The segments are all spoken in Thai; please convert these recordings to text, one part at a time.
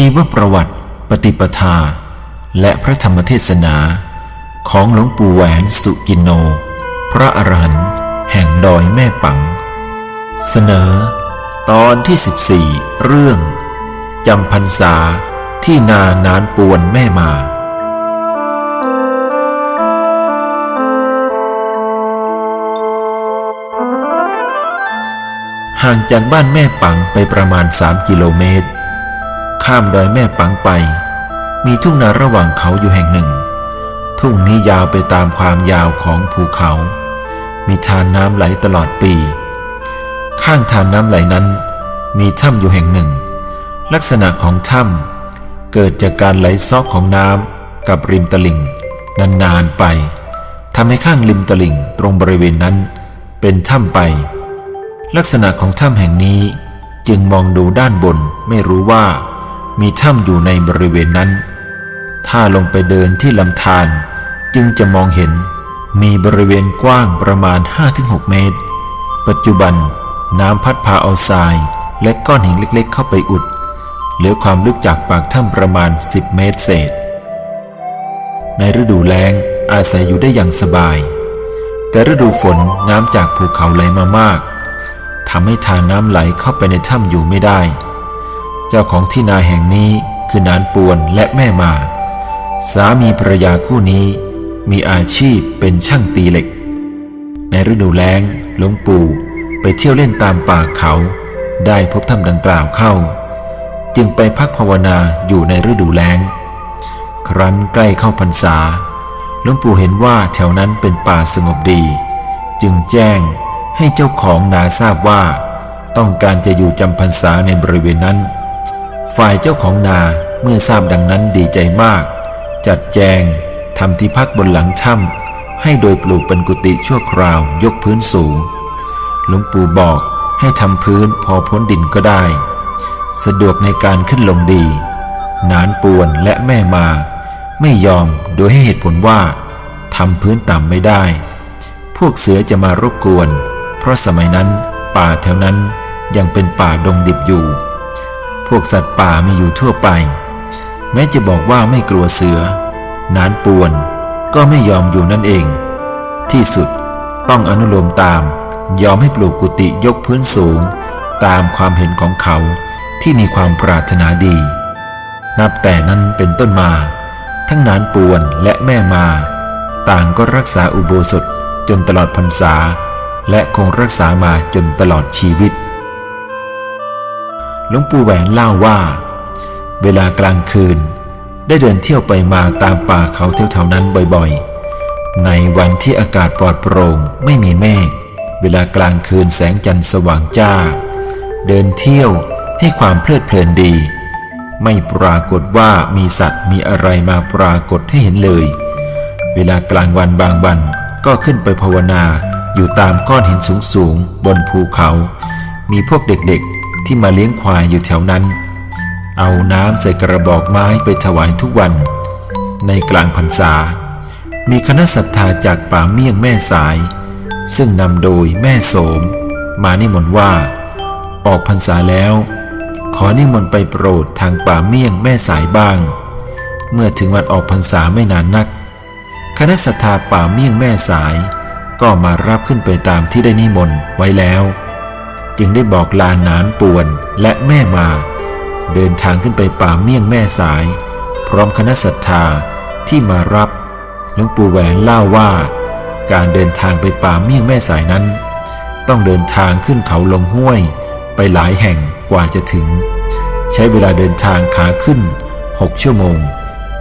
ชีวประวัติ ปฏิปทา และพระธรรมเทศนา ของหลวงปู่แหวนสุกินโน พระอรหันต์แห่งดอยแม่ปัง เสนอ ตอนที่ 14 เรื่องจำพรรษาที่นานานปวนแม่มาห่างจากบ้านแม่ปังไปประมาณ 3 กิโลเมตร ข้ามดอยแม่ปังไป มีทุ่งนาระหว่างเขาอยู่แห่งหนึ่ง ทุ่งนี้ยาวไปตามความยาวของภูเขา มีทานน้ำไหลตลอดปี ข้างทานน้ำไหลนั้น มีถ้ำอยู่แห่งหนึ่ง ลักษณะของถ้ำเกิดจากการไหลซอกของน้ำกับริมตลิ่ง นานๆไปทำให้ข้างริมตลิ่งตรงบริเวณนั้น เป็นถ้ำไป ลักษณะของถ้ำแห่งนี้จึงมองดูด้านบนไม่รู้ว่า มีถ้ำอยู่ในบริเวณนั้น ถ้าลงไปเดินที่ลำธารจึงจะมองเห็นมีบริเวณกว้างประมาณ 5-6 เมตร ปัจจุบันน้ำพัดพาเอาทรายและก้อนหินเล็กๆ เข้าไปอุด เหลือความลึกจากปากถ้ำประมาณ 10 เมตรเศษ ในฤดูแล้งอาศัยอยู่ได้อย่างสบาย แต่ฤดูฝนน้ำจากภูเขาไหลมามากทำให้ทานน้ำไหลเข้าไปในถ้ำอยู่ไม่ได้ เจ้าของที่นาแห่งนี้คือนานปวนและแม่มา สามีภรรยาคู่นี้ มีอาชีพเป็นช่างตีเหล็ก ในฤดูแล้งหลวงปู่ไปเที่ยวเล่นตามป่าเขา ได้พบถ้ำดังกล่าวเข้า จึงไปพักภาวนาอยู่ในฤดูแล้ง ครั้นใกล้เข้าพรรษาหลวงปู่เห็นว่าแถวนั้นเป็นป่าสงบดี จึงแจ้งให้เจ้าของนาทราบว่า ต้องการจะอยู่จำพรรษาในบริเวณนั้น ฝ่ายเจ้าของนาเมื่อทราบดังนั้นดีใจมาก จัดแจงทำที่พักบนหลังถ้ำให้โดยปลูกเป็นกุฏิชั่วคราวยกพื้นสูง หลวงปู่บอกให้ทำพื้นพอพ้นดินก็ได้ สะดวกในการขึ้นลงดี นานปวนและแม่มา ไม่ยอมโดยให้เหตุผลว่าทำพื้นต่ำไม่ได้ พวกเสือจะมารบกวน เพราะสมัยนั้นป่าแถวนั้นยังเป็นป่าดงดิบอยู่ พวกสัตว์ป่ามีอยู่ทั่วไป แม้จะบอกว่าไม่กลัวเสือนานปวนก็ไม่ยอมอยู่นั่นเอง ที่สุดต้องอนุโลมตาม ยอมให้ปลูกกุฏิยกพื้นสูง ตามความเห็นของเขาที่มีความปรารถนาดี นับแต่นั้นเป็นต้นมา ทั้งนานปวนและแม่มา ต่างก็รักษาอุโบสถจนตลอดพรรษา และคงรักษามาจนตลอดชีวิต หลวงปู่แหวนเล่าว่า เวลากลางคืน ได้เดินเที่ยวไปมาตามป่าเขาแถวๆนั้นบ่อยๆ ในวันที่อากาศปลอดโปร่งไม่มีเมฆเวลากลางคืนแสงจันทร์สว่างจ้า เดินเที่ยวให้ความเพลิดเพลินดี ไม่ปรากฏว่ามีสัตว์มีอะไรมาปรากฏให้เห็นเลย เวลากลางวันบางวันก็ขึ้นไปภาวนาอยู่ตามก้อนหินสูงๆ บนภูเขา มีพวกเด็กๆ ที่มาเลี้ยงควายอยู่แถวนั้น เอาน้ำใส่กระบอกไม้ไปถวายทุกวัน ในกลางพรรษา มีคณะศรัทธาจากป่าเมี่ยงแม่สาย ซึ่งนำโดยแม่โสม มานิมนต์ว่า ออกพรรษาแล้ว ขอนิมนต์ไปโปรดทางป่าเมี่ยงแม่สายบ้าง เมื่อถึงวันออกพรรษาไม่นานนัก คณะศรัทธาป่าเมี่ยงแม่สายก็มารับขึ้นไปตามที่ได้นิมนต์ไว้แล้ว จึงได้บอกลานานปวนและแม่มา เดินทางขึ้นไปป่าเมี่ยงแม่สาย พร้อมคณะศรัทธาที่มารับหลวงปู่แหวนเล่าว่า การเดินทางไปป่าเมี่ยงแม่สายนั้น ต้องเดินทางขึ้นเขาลงห้วย ไปหลายแห่งกว่าจะถึง ใช้เวลาเดินทางขาขึ้น 6 ชั่วโมง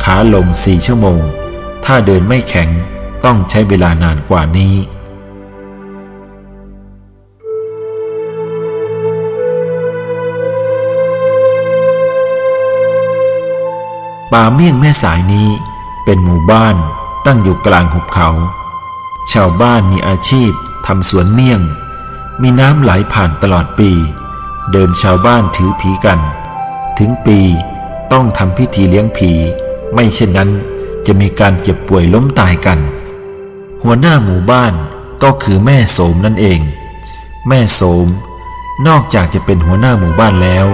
ขาลง 4 ชั่วโมง ถ้าเดินไม่แข็งต้องใช้เวลานานกว่านี้ ป่าเมี่ยงแม่สายนี้เป็นหมู่บ้านตั้งอยู่กลางหุบเขา ชาวบ้านมีอาชีพทำสวนเมี่ยง มีน้ำไหลผ่านตลอดปี เดิมชาวบ้านถือผีกัน ถึงปีต้องทำพิธีเลี้ยงผี ไม่เช่นนั้นจะมีการเจ็บป่วยล้มตายกัน หัวหน้าหมู่บ้านก็คือแม่โสมนั่นเอง แม่โสม นอกจากจะเป็นหัวหน้าหมู่บ้านแล้ว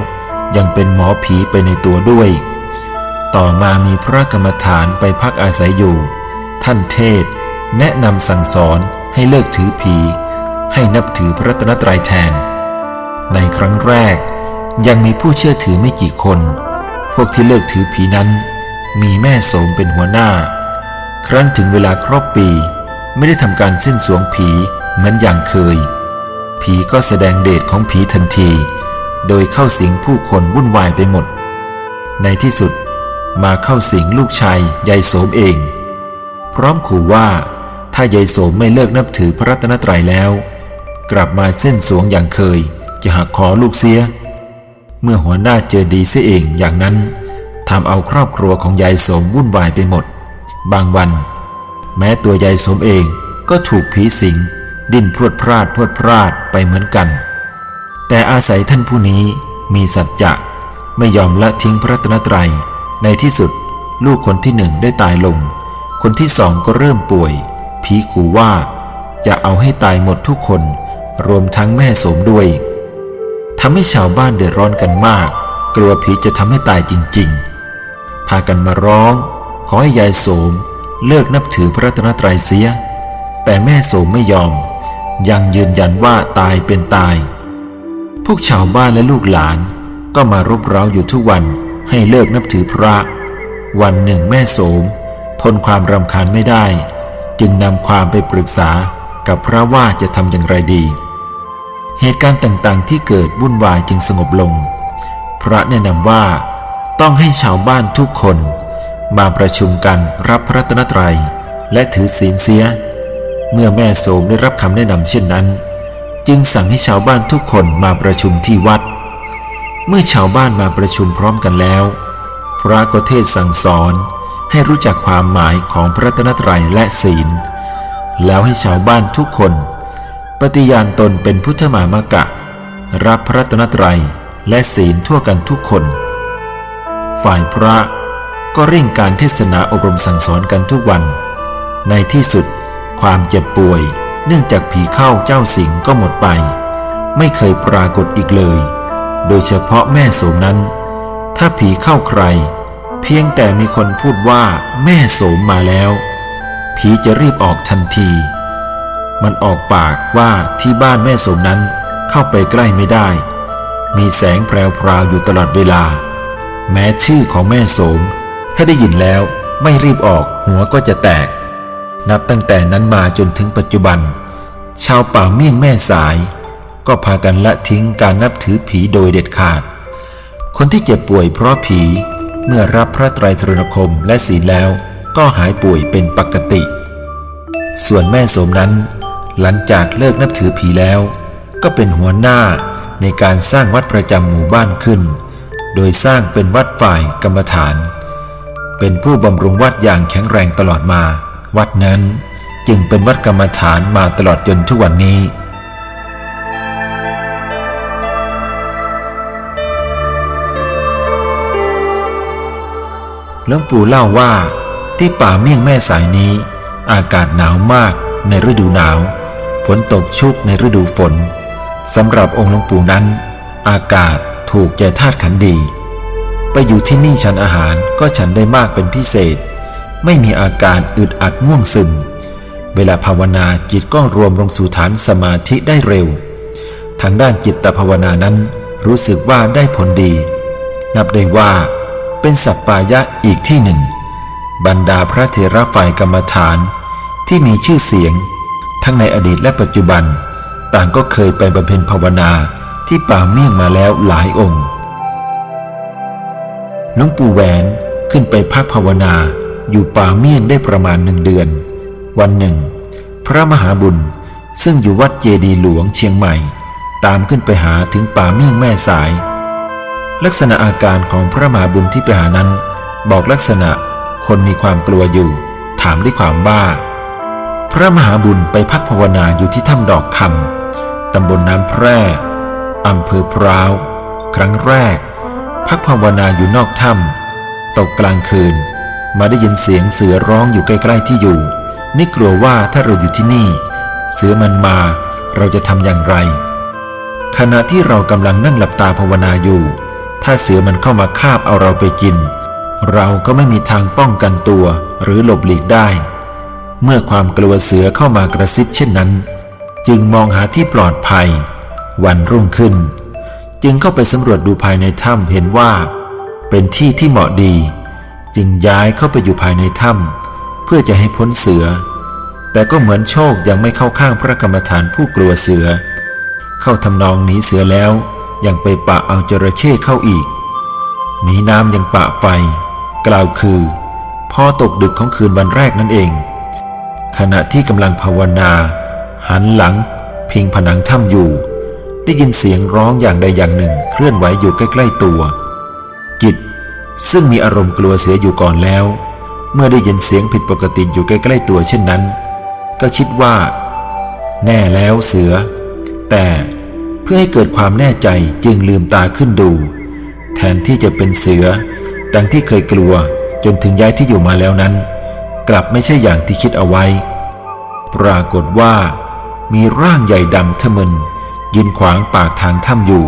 ยังเป็นหมอผีไปในตัวด้วย ต่อมามีพระกรรมฐานไปพักอาศัยอยู่ ท่านเทศ แนะนำสั่งสอนให้เลิกถือผี ให้นับถือพระรัตนตรัยแทน ในครั้งแรก ยังมีผู้เชื่อถือไม่กี่คน พวกที่เลิกถือผีนั้น มีแม่โสมเป็นหัวหน้า ครั้นถึงเวลาครบปี ไม่ได้ทำการสิ้นสวงผีเหมือนอย่างเคย ผีก็แสดงเดชของผีทันที โดยเข้าสิงผู้คนวุ่นวายไปหมด ในที่สุด มาเข้าสิงลูกชายยายโสมเอง พร้อมขู่ว่าถ้ายายโสมไม่เลิกนับถือพระรัตนตรัยแล้ว กลับมาเส้นสวงอย่างเคยจะหักคอลูกเสีย เมื่อหัวหน้าเจอดีเสียเองอย่างนั้นทำเอาครอบครัวของยายโสมวุ่นวายไปหมด บางวัน แม้ตัวยายโสมเองก็ถูกผีสิง ดิ้นพรวดพลาดพรวดพลาดไปเหมือนกัน แต่อาศัยท่านผู้นี้มีสัจจะไม่ยอมละทิ้งพระรัตนตรัย ในที่สุดลูกคนที่หนึ่งได้ตายลง คนที่สองก็เริ่มป่วย ผีขู่ว่า จะเอาให้ตายหมดทุกคน รวมทั้งแม่โสมด้วยทำให้ชาวบ้านเดือดร้อนกันมาก กลัวผีจะทำให้ตายจริง ๆ พากันมาร้อง ขอให้ยายโสมเลิกนับถือพระรัตนตรัยเสีย แต่แม่โสมไม่ยอม ยังยืนยันว่าตายเป็นตาย พวกชาวบ้านและลูกหลานก็มารบเร้าอยู่ทุกวัน ให้เลิกนับถือพระ วันหนึ่งแม่โสม ทนความรำคาญไม่ได้ จึงนำความไปปรึกษากับพระว่าจะทำอย่างไรดี เหตุการณ์ต่างๆที่เกิดวุ่นวายจึงสงบลง พระแนะนำว่าต้องให้ชาวบ้านทุกคน มาประชุมกันรับพระรัตนตรัย และถือศีลเสีย เมื่อแม่โสมได้รับคำแนะนำเช่นนั้น จึงสั่งให้ชาวบ้านทุกคนมาประชุมที่วัด เมื่อชาวบ้านมาประชุมพร้อมกันแล้ว พระก็เทศสั่งสอนให้รู้จักความหมายของพระตนตรัยและศีล แล้วให้ชาวบ้านทุกคน ปฏิญาณตนเป็นพุทธมามกะ รับพระตนตรัยและศีลทั่วกันทุกคน ฝ่ายพระก็เร่งการเทศนาอบรมสั่งสอนกันทุกวัน ในที่สุด ความเจ็บป่วย เนื่องจากผีเข้าเจ้าสิงก็หมดไป ไม่เคยปรากฏอีกเลย โดยเฉพาะแม่โสมนั้น ถ้าผีเข้าใคร เพียงแต่มีคนพูดว่าแม่โสมมาแล้ว ผีจะรีบออกทันที มันออกปากว่าที่บ้านแม่โสมนั้นเข้าไปใกล้ไม่ได้ มีแสงแพรวๆอยู่ตลอดเวลา แม้ชื่อของแม่โสม ถ้าได้ยินแล้วไม่รีบออกหัวก็จะแตก นับตั้งแต่นั้นมาจนถึงปัจจุบัน ชาวป่าเมี่ยงแม่สาย ก็พากันละทิ้งการนับถือผีโดยเด็ดขาด คนที่เจ็บป่วยเพราะผีเมื่อรับพระไตรตรณคมและศีลแล้วก็หายป่วยเป็นปกติ ส่วนแม่โสมนั้น หลังจากเลิกนับถือผีแล้ว ก็เป็นหัวหน้าในการสร้างวัดประจำหมู่บ้านขึ้น โดยสร้างเป็นวัดฝ่ายกรรมฐาน เป็นผู้บำรุงวัดอย่างแข็งแรงตลอดมา วัดนั้นจึงเป็นวัดกรรมฐานมาตลอดจนทุกวันนี้ หลวงปู่เล่าว่า ที่ป่าเมี่ยงแม่สายนี้ อากาศหนาวมากในฤดูหนาว ฝนตกชุกในฤดูฝนสำหรับองค์หลวงปู่นั้น อากาศถูกใจธาตุขันดี ไปอยู่ที่นี่ฉันอาหารก็ฉันได้มากเป็นพิเศษ ไม่มีอาการอึดอัดง่วงซึม เวลาภาวนาจิตก็รวมลงสู่ฐานสมาธิได้เร็ว ทางด้านจิตตภาวนานั้นรู้สึกว่าได้ผลดี นับได้ว่า เป็นสัปปายะอีกที่หนึ่ง บรรดาพระเถระฝ่ายกรรมฐานที่มีชื่อเสียง ทั้งในอดีตและปัจจุบัน ต่างก็เคยไปบำเพ็ญภาวนาที่ป่าเมี่ยงมาแล้วหลายองค์หลวงปู่แหวนขึ้นไปพักภาวนาอยู่ป่าเมี่ยงได้ประมาณหนึ่งเดือน วันหนึ่ง พระมหาบุญซึ่งอยู่วัดเจดีหลวงเชียงใหม่ ตามขึ้นไปหาถึงป่าเมี่ยงแม่สาย ลักษณะอาการของพระมหาบุญที่ไปหานั้น บอกลักษณะคนมีความกลัวอยู่ ถามด้วยความว่า พระมหาบุญไปพักภาวนาอยู่ที่ถ้ำดอกคำตำบลน้ำแพร่อำเภอพร้าว ครั้งแรก พักภาวนาอยู่นอกถ้ำตกกลางคืน มาได้ยินเสียงเสือร้องอยู่ใกล้ๆที่อยู่นี่กลัวว่าถ้าเราอยู่ที่นี่ เสือมันมาเราจะทำอย่างไร ขณะที่เรากำลังนั่งหลับตาภาวนาอยู่ ถ้าเสือมันเข้ามาคาบเอาเราไปกิน เราก็ไม่มีทางป้องกันตัวหรือหลบหลีกได้ เมื่อความกลัวเสือเข้ามากระซิบเช่นนั้น จึงมองหาที่ปลอดภัย วันรุ่งขึ้น จึงเข้าไปสำรวจดูภายในถ้ำเห็นว่า เป็นที่ที่เหมาะดี จึงย้ายเข้าไปอยู่ภายในถ้ำเพื่อจะให้พ้นเสือ แต่ก็เหมือนโชคยังไม่เข้าข้างพระกรรมฐานผู้กลัวเสือ เข้าทำนองหนีเสือแล้ว ยังไปปะเอาจระเข้เข้าอีก หนีน้ำยังปะไฟกล่าวคือ พอตกดึกของคืนวันแรกนั่นเอง ขณะที่กำลังภาวนา หันหลัง พิงผนังถ้ำอยู่ ได้ยินเสียงร้องอย่างใดอย่างหนึ่งเคลื่อนไหวอยู่ใกล้ๆตัว จิต ซึ่งมีอารมณ์กลัวเสืออยู่ก่อนแล้ว เมื่อได้ยินเสียงผิดปกติอยู่ใกล้ๆตัวเช่นนั้น ก็คิดว่า แน่แล้วเสือ แต่ เพื่อให้เกิดความแน่ใจจึงลืมตาขึ้นดู แทนที่จะเป็นเสือ ดังที่เคยกลัวจนถึงย้ายที่อยู่มาแล้วนั้น กลับไม่ใช่อย่างที่คิดเอาไว้ ปรากฏว่า มีร่างใหญ่ดำทะมึนยืนขวางปากทางถ้ำอยู่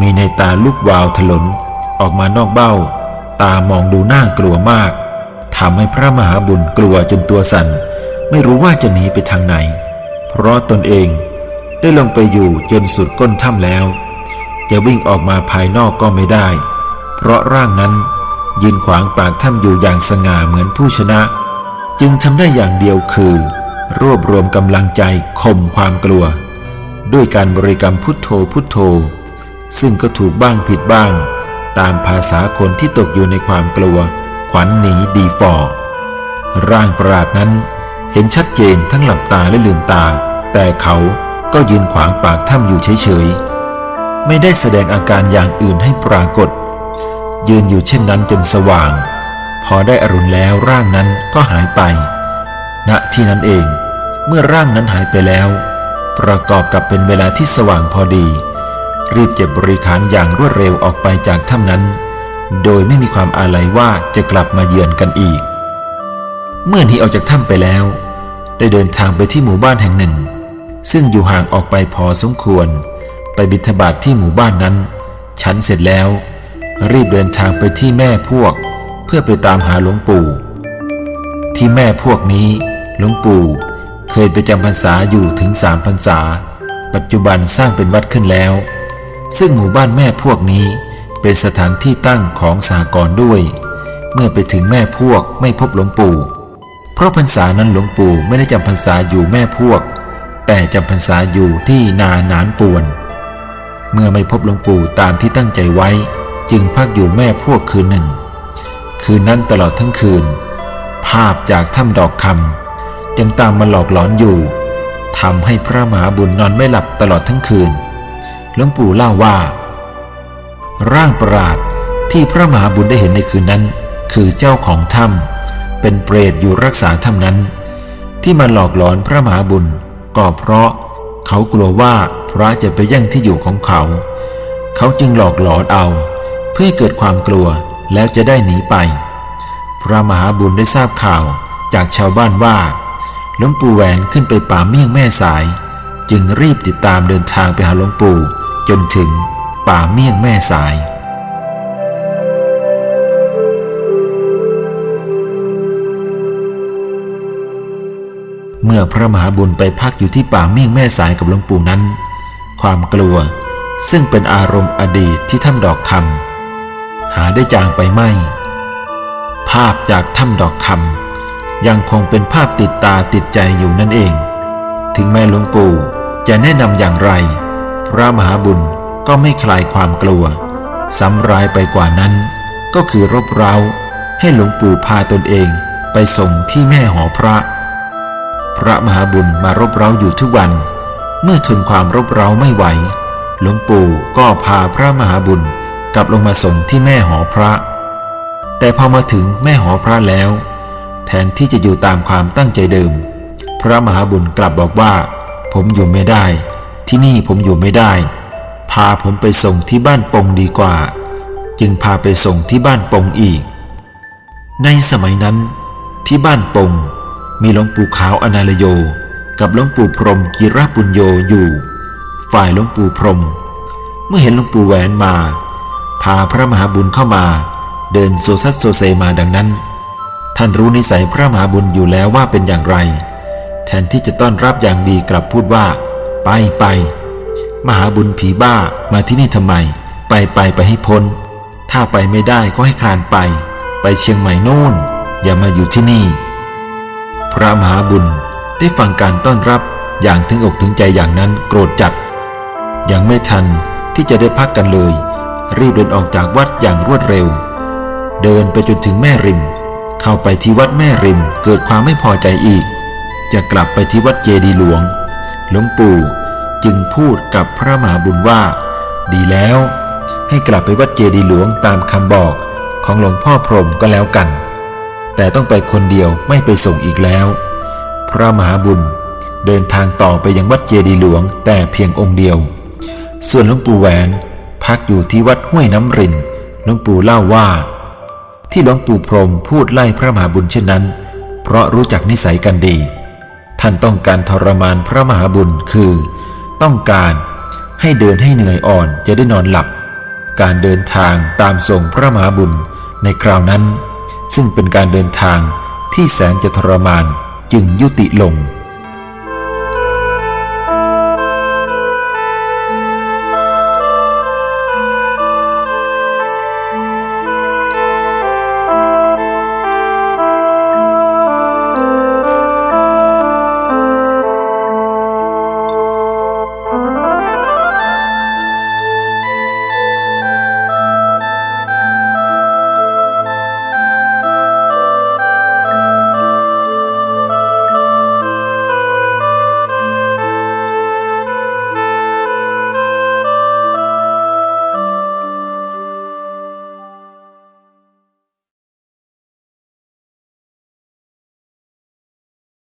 มีในตาลูกวาวถลน ออกมานอกเบ้า ตามองดูน่ากลัวมากทำให้พระมหาบุญกลัวจนตัวสั่น ไม่รู้ว่าจะหนีไปทางไหน เพราะตนเอง ได้ลงไปอยู่จนสุดก้นถ้ำแล้ว จะวิ่งออกมาภายนอกก็ไม่ได้ เพราะร่างนั้นยืนขวางปากถ้ำอยู่อย่างสง่าเหมือนผู้ชนะ จึงทำได้อย่างเดียวคือ รวบรวมกำลังใจข่มความกลัว ด้วยการบริกรรมพุทโธพุทโธ ซึ่งก็ถูกบ้างผิดบ้าง ตามภาษาคนที่ตกอยู่ในความกลัว ขวัญหนีดีฟอร่างประหลาดนั้นเห็นชัดเจนทั้งหลับตาและลืมตา แต่เขา ก็ยืนขวางปากถ้ำอยู่เฉยๆ ไม่ได้แสดงอาการอย่างอื่นให้ปรากฏ ยืนอยู่เช่นนั้นจนสว่าง พอได้อรุณแล้วร่างนั้นก็หายไป ณที่นั้นเอง เมื่อร่างนั้นหายไปแล้ว ประกอบกับเป็นเวลาที่สว่างพอดี รีบเก็บบริขารอย่างรวดเร็วออกไปจากถ้ำนั้น โดยไม่มีความอาลัยว่าจะกลับมาเยือนกันอีก เมื่อหนีออกจากถ้ำไปแล้ว ได้เดินทางไปที่หมู่บ้านแห่งหนึ่ง ซึ่งอยู่ห่างออกไปพอสมควร ไปบิณฑบาตทที่หมู่บ้านนั้น ฉันเสร็จแล้ว รีบเดินทางไปที่แม่พวก เพื่อไปตามหาหลวงปู่ ที่แม่พวกนี้หลวงปู่ เคยไปจำพรรษาอยู่ถึงสามพรรษา ปัจจุบันสร้างเป็นวัดขึ้นแล้ว ซึ่งหมู่บ้านแม่พวกนี้เป็นสถานที่ตั้งของสากรด้วย เมื่อไปถึงแม่พวกไม่พบหลวงปู่ เพราะพรรษานั้นหลวงปู่ไม่ได้จำพรรษาอยู่แม่พวก แต่จำพรรษาอยู่ที่นาหนานปวน เมื่อไม่พบหลวงปู่ตามที่ตั้งใจไว้ จึงพักอยู่แม่พวกคืนหนึ่ง คืนนั้นตลอดทั้งคืน ภาพจากถ้ำดอกคำยังตามมาหลอกหลอนอยู่ทำให้พระมหาบุญนอนไม่หลับตลอดทั้งคืน หลวงปู่เล่าว่า ร่างประหลาดที่พระมหาบุญได้เห็นในคืนนั้น คือเจ้าของถ้ำเป็นเปรตอยู่รักษาถ้ำนั้น ที่มาหลอกหลอนพระมหาบุญ ก็เพราะเขากลัวว่าพระจะไปแย่งที่อยู่ของเขา เขาจึงหลอกหลอนเอา เพื่อเกิดความกลัวแล้วจะได้หนีไป พระมหาบุญได้ทราบข่าวจากชาวบ้านว่าหลวงปู่แหวนขึ้นไปป่าเมี่ยงแม่สาย จึงรีบติดตามเดินทางไปหาหลวงปู่จนถึงป่าเมี่ยงแม่สาย มื่อพระมหาบุญไปพักอยู่ที่ป่าเมี่ยงแม่สายกับหลวงปู่นั้น ความกลัวซึ่งเป็นอารมณ์อดีตที่ถ้ำดอกคำหาได้จางไปไม่ ภาพจากถ้ำดอกคำยังคงเป็นภาพติดตาติดใจอยู่นั่นเอง ถึงแม่หลวงปู่จะแนะนำอย่างไร พระมหาบุญก็ไม่คลายความกลัวซ้ำร้ายไปกว่านั้น ก็คือรบเร้าให้หลวงปู่พาตนเองไปส่งที่แม่หอพระ พระมหาบุญมารบเร้าอยู่ทุกวัน เมื่อทนความรบเร้าไม่ไหว หลวงปู่ก็พาพระมหาบุญกลับลงมาส่งที่แม่หอพระ แต่พอมาถึงแม่หอพระแล้ว แทนที่จะอยู่ตามความตั้งใจเดิม พระมหาบุญกลับบอกว่า ผมอยู่ไม่ได้ ที่นี่ผมอยู่ไม่ได้ พาผมไปส่งที่บ้านปงดีกว่า จึงพาไปส่งที่บ้านปงอีก ในสมัยนั้นที่บ้านปง มีหลวงปู่ขาวอนาลโย กับหลวงปู่พรมกิรปุญโยอยู่ ฝ่ายหลวงปู่พรม เมื่อเห็นหลวงปู่แหวนมา พาพระมหาบุญเข้ามา เดินโซซัสโซเซมาดังนั้น ท่านรู้นิสัยพระมหาบุญอยู่แล้วว่าเป็นอย่างไร แทนที่จะต้อนรับอย่างดีกลับพูดว่า ไปไปมหาบุญผีบ้ามาที่นี่ทำไม ไปไปไปให้พ้น ถ้าไปไม่ได้ก็ให้คลานไป ไปเชียงใหม่โน่น อย่ามาอยู่ที่นี่ พระมหาบุญได้ฟังการต้อนรับอย่างถึงอกถึงใจอย่างนั้นโกรธจัด ยังไม่ทันที่จะได้พักกันเลย รีบเดินออกจากวัดอย่างรวดเร็ว เดินไปจนถึงแม่ริม เข้าไปที่วัดแม่ริมเกิดความไม่พอใจอีก จะกลับไปที่วัดเจดีหลวง หลวงปู่จึงพูดกับพระมหาบุญว่า ดีแล้ว ให้กลับไปวัดเจดีหลวงตามคำบอกของหลวงพ่อพรหมก็แล้วกัน แต่ต้องไปคนเดียวไม่ไปส่งอีกแล้ว พระมหาบุญเดินทางต่อไปยังวัดเจดีหลวงแต่เพียงองค์เดียว ส่วนหลวงปู่แหวนพักอยู่ที่วัดห้วยน้ำรินหลวงปู่เล่าว่า ที่หลวงปู่พรมพูดไล่พระมหาบุญเช่นนั้น เพราะรู้จักนิสัยกันดี ท่านต้องการทรมานพระมหาบุญคือ ต้องการให้เดินให้เหนื่อยอ่อนจะได้นอนหลับ การเดินทางตามส่งพระมหาบุญในคราวนั้น ซึ่งเป็นการเดินทางที่แสนจะทรมานจึงยุติลง